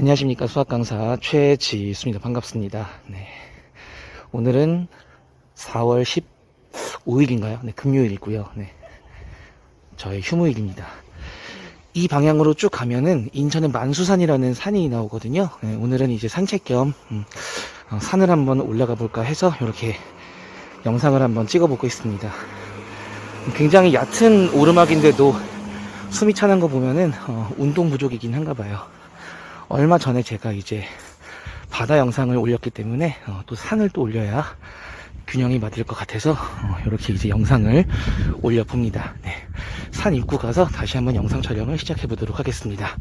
안녕하십니까 수학 강사 최지수입니다. 반갑습니다. 네. 오늘은 4월 15일인가요? 네, 금요일이고요. 네. 저의 휴무일입니다. 이 방향으로 쭉 가면은 인천의 만수산이라는 산이 나오거든요. 네, 오늘은 이제 산책 겸 음, 어, 산을 한번 올라가 볼까 해서 이렇게 영상을 한번 찍어보고 있습니다. 굉장히 얕은 오르막인데도 숨이 차는 거 보면은 어, 운동 부족이긴 한가 봐요. 얼마 전에 제가 이제 바다 영상을 올렸기 때문에 어, 또 산을 또 올려야 균형이 맞을 것 같아서 어, 이렇게 이제 영상을 올려봅니다. 네. 산 입구 가서 다시 한번 영상 촬영을 시작해 보도록 하겠습니다.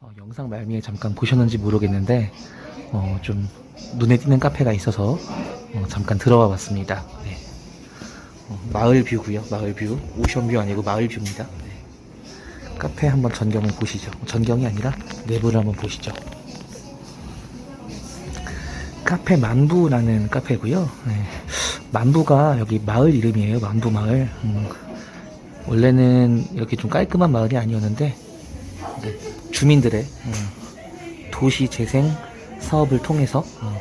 어, 영상 말미에 잠깐 보셨는지 모르겠는데 어, 좀 눈에 띄는 카페가 있어서 어, 잠깐 들어와 봤습니다. 네. 어, 마을 뷰고요. 마을 뷰. 오션 뷰 아니고 마을 뷰입니다. 네. 카페 한번 전경을 보시죠. 전경이 아니라 내부를 한번 보시죠. 카페 만부라는 카페고요. 네. 만부가 여기 마을 이름이에요. 만부 마을. 음, 원래는 이렇게 좀 깔끔한 마을이 아니었는데 주민들의 음, 도시 재생 사업을 통해서 어,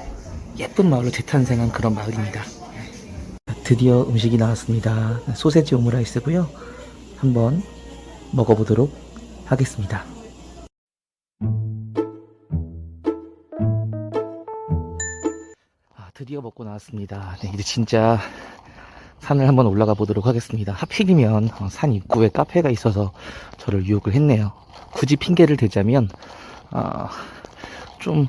예쁜 마을로 재탄생한 그런 마을입니다. 드디어 음식이 나왔습니다. 소세지 오므라이스고요. 한번 먹어보도록 하겠습니다. 아, 드디어 먹고 나왔습니다. 네, 이제 진짜 산을 한번 올라가 보도록 하겠습니다. 하필이면 어, 산 입구에 카페가 있어서 저를 유혹을 했네요. 굳이 핑계를 대자면 어, 좀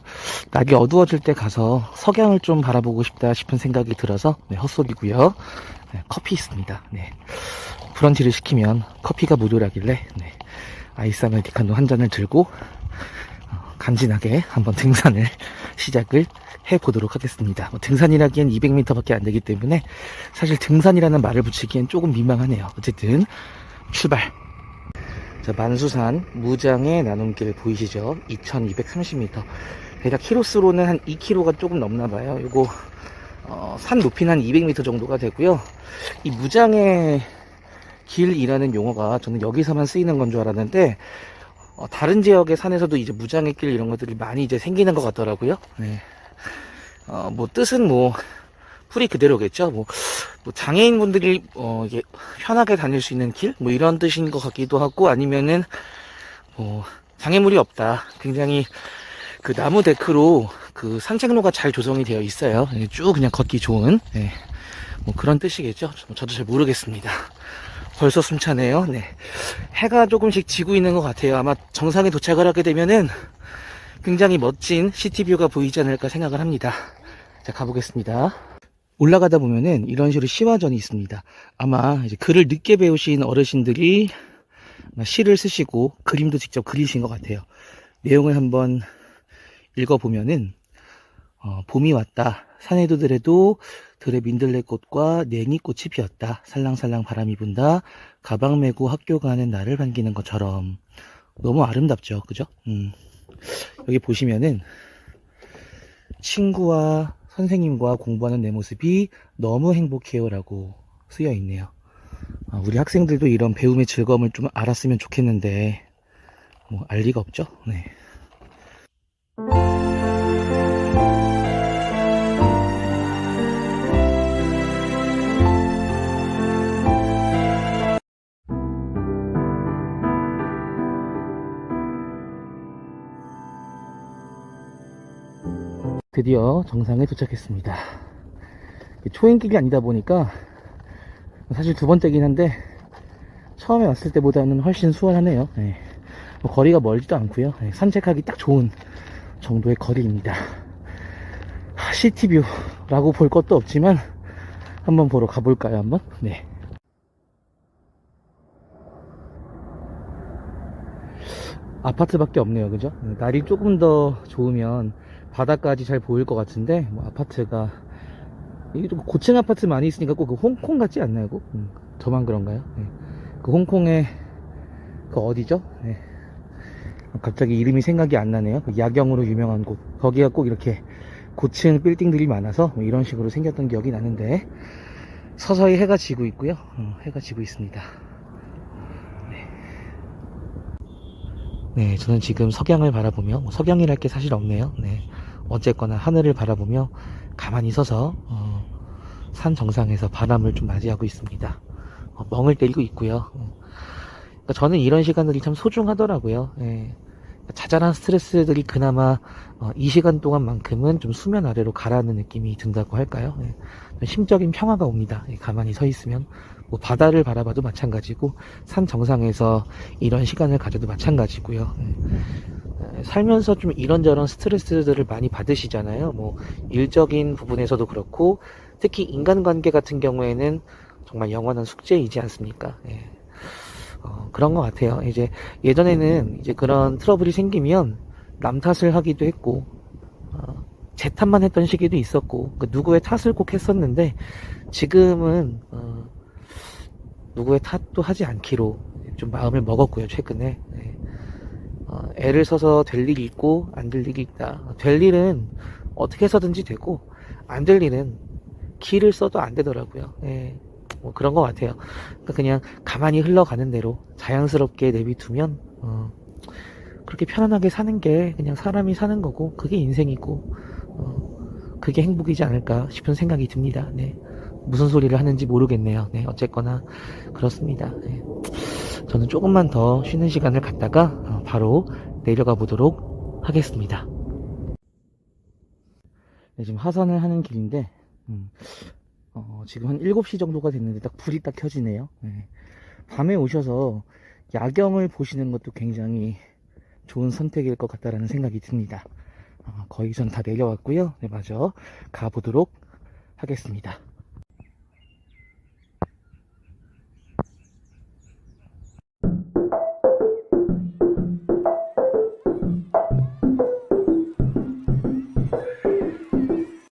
날이 어두워질 때 가서 석양을 좀 바라보고 싶다 싶은 생각이 들어서 네, 헛소리고요. 네, 커피 있습니다. 네. 브런치를 시키면 커피가 무료라길래 네, 아이스 아메리카노 한 잔을 들고 어, 간지나게 한번 등산을 시작을 해보도록 하겠습니다. 뭐 등산이라기엔 200m밖에 안 되기 때문에 사실 등산이라는 말을 붙이기엔 조금 민망하네요. 어쨌든 출발! 자, 만수산 무장의 나눔길 보이시죠? 2230m. 대략 키로수로는 한 2km가 조금 넘나 봐요. 요거 어, 산 높이는 한 200m 정도가 되고요. 이 무장의 길이라는 용어가 저는 여기서만 쓰이는 건 줄 알았는데 어, 다른 지역의 산에서도 이제 무장의 길 이런 것들이 많이 이제 생기는 것 같더라고요. 네. 어, 뭐 뜻은 뭐 풀이 그대로겠죠. 뭐, 뭐 장애인 분들이 어, 이게 편하게 다닐 수 있는 길, 뭐 이런 뜻인 것 같기도 하고 아니면은 뭐 장애물이 없다. 굉장히 그 나무 데크로 그 산책로가 잘 조성이 되어 있어요. 예, 쭉 그냥 걷기 좋은 예, 뭐 그런 뜻이겠죠. 저- 저도 잘 모르겠습니다. 벌써 숨차네요. 네. 해가 조금씩 지고 있는 것 같아요. 아마 정상에 도착을 하게 되면은 굉장히 멋진 시티뷰가 보이지 않을까 생각을 합니다. 자, 가보겠습니다. 올라가다 보면은 이런 식으로 시화전이 있습니다. 아마 이제 글을 늦게 배우신 어르신들이 시를 쓰시고 그림도 직접 그리신 것 같아요. 내용을 한번 읽어보면은 어, 봄이 왔다. 산에도 들에도 들에 민들레꽃과 냉이꽃이 피었다. 살랑살랑 바람이 분다. 가방 메고 학교 가는 나를 반기는 것처럼 너무 아름답죠, 그죠? 음. 여기 보시면은 친구와 선생님과 공부하는 내 모습이 너무 행복해요라고 쓰여 있네요. 아, 우리 학생들도 이런 배움의 즐거움을 좀 알았으면 좋겠는데 뭐 알 리가 없죠. 네. 드디어 정상에 도착했습니다. 초행길이 아니다 보니까 사실 두 번째긴 한데 처음에 왔을 때보다는 훨씬 수월하네요. 네. 뭐 거리가 멀지도 않고요. 네, 산책하기 딱 좋은 정도의 거리입니다. 하, 시티뷰라고 볼 것도 없지만 한번 보러 가볼까요? 한번? 네. 아파트밖에 없네요. 그죠? 네, 날이 조금 더 좋으면 바다까지 잘 보일 것 같은데 뭐 아파트가 이게 좀 고층 아파트 많이 있으니까 꼭 그 홍콩 같지 않나요? 꼭? 음, 저만 그런가요? 네. 그 홍콩의 그 어디죠? 네. 갑자기 이름이 생각이 안 나네요. 그 야경으로 유명한 곳. 거기가 꼭 이렇게 고층 빌딩들이 많아서 뭐 이런 식으로 생겼던 기억이 나는데 서서히 해가 지고 있고요. 어, 해가 지고 있습니다. 네. 네, 저는 지금 석양을 바라보며, 뭐 석양이랄 게 사실 없네요. 네. 어쨌거나 하늘을 바라보며 가만히 서서, 어, 산 정상에서 바람을 좀 맞이하고 있습니다. 어, 멍을 때리고 있고요. 어. 그러니까 저는 이런 시간들이 참 소중하더라고요. 예. 자잘한 스트레스들이 그나마 어, 이 시간 동안만큼은 좀 수면 아래로 가라앉는 느낌이 든다고 할까요? 예. 심적인 평화가 옵니다. 예, 가만히 서 있으면 뭐 바다를 바라봐도 마찬가지고 산 정상에서 이런 시간을 가져도 마찬가지고요. 예. 에, 살면서 좀 이런저런 스트레스들을 많이 받으시잖아요. 뭐 일적인 부분에서도 그렇고 특히 인간관계 같은 경우에는 정말 영원한 숙제이지 않습니까? 예. 어, 그런 것 같아요. 이제 예전에는 이제 그런 트러블이 생기면 남 탓을 하기도 했고 어, 제 탓만 했던 시기도 있었고 그 누구의 탓을 꼭 했었는데 지금은 어, 누구의 탓도 하지 않기로 좀 마음을 먹었고요 최근에 네. 어, 애를 써서 될 일이 있고 안 될 일이 있다 될 일은 어떻게 해서든지 되고 안 될 일은 길을 써도 안 되더라고요 예. 뭐 그런 것 같아요 그러니까 그냥 가만히 흘러가는 대로 자연스럽게 내비두면 어, 그렇게 편안하게 사는 게 그냥 사람이 사는 거고 그게 인생이고 어, 그게 행복이지 않을까 싶은 생각이 듭니다. 네. 무슨 소리를 하는지 모르겠네요. 네, 어쨌거나 그렇습니다. 네. 저는 조금만 더 쉬는 시간을 갖다가 어, 바로 내려가 보도록 하겠습니다. 네, 지금 하산을 하는 길인데 음, 어, 지금 한 7시 정도가 됐는데 딱 불이 딱 켜지네요. 네. 밤에 오셔서 야경을 보시는 것도 굉장히 좋은 선택일 것 같다라는 생각이 듭니다. 어, 거의 전 다 내려왔고요. 네, 마저 가보도록 하겠습니다.